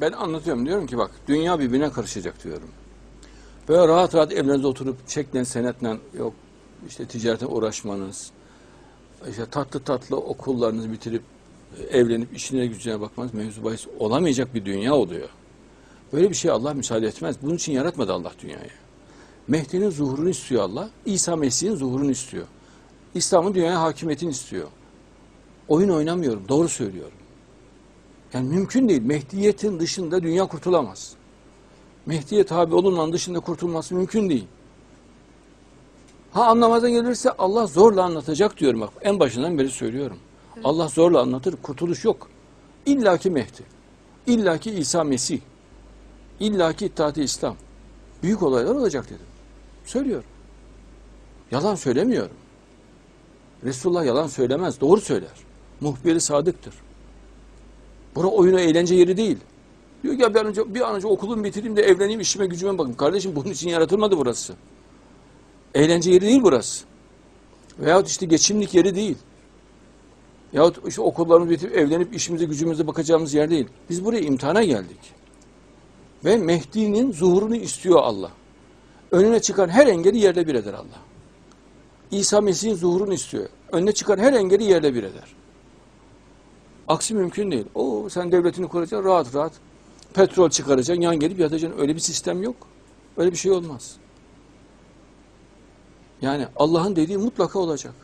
ben anlatıyorum diyorum ki bak dünya birbirine karışacak diyorum. Böyle rahat rahat evlerinizde oturup çekle senetle yok işte ticarete uğraşmanız, işte tatlı tatlı okullarınızı bitirip e, evlenip işine gücüne bakmanız mevzu bahis olamayacak bir dünya oluyor. Böyle bir şey Allah müsaade etmez. Bunun için yaratmadı Allah dünyayı. Mehdi'nin zuhurunu istiyor Allah. İsa Mesih'in zuhurunu istiyor. İslam'ın dünyaya hakimiyetini istiyor. Oyun oynamıyorum. Doğru söylüyorum. Yani mümkün değil. Mehdiyetin dışında dünya kurtulamaz. Mehdiye tabi olunmanın dışında kurtulması mümkün değil. Ha anlamadan gelirse Allah zorla anlatacak diyorum bak. En başından beri söylüyorum. Allah zorla anlatır. Kurtuluş yok. İlla ki Mehdi. İlla ki İsa Mesih. İlla ki İttihat-ı İslam. Büyük olaylar olacak dedim. Söylüyorum. Yalan söylemiyorum. Resulullah yalan söylemez. Doğru söyler. Muhbiri sadıktır. Bura oyunu eğlence yeri değil. Diyor ki ya bir an önce, bir an önce okulumu bitireyim de evleneyim işime gücüme bakayım. Kardeşim bunun için yaratılmadı burası. Eğlence yeri değil burası. Veyahut işte geçimlik yeri değil. Yahut işte okullarımızı bitirip evlenip işimize gücümüze bakacağımız yer değil. Biz buraya imtihana geldik. Ve Mehdi'nin zuhurunu istiyor Allah. Önüne çıkan her engeli yerle bir eder Allah. İsa Mesih'in zuhurunu istiyor. Önüne çıkan her engeli yerle bir eder. Aksi mümkün değil. O sen devletini kuracaksın rahat rahat. Petrol çıkaracaksın, yan gelip yatacaksın. Öyle bir sistem yok. Öyle bir şey olmaz. Yani Allah'ın dediği mutlaka olacak.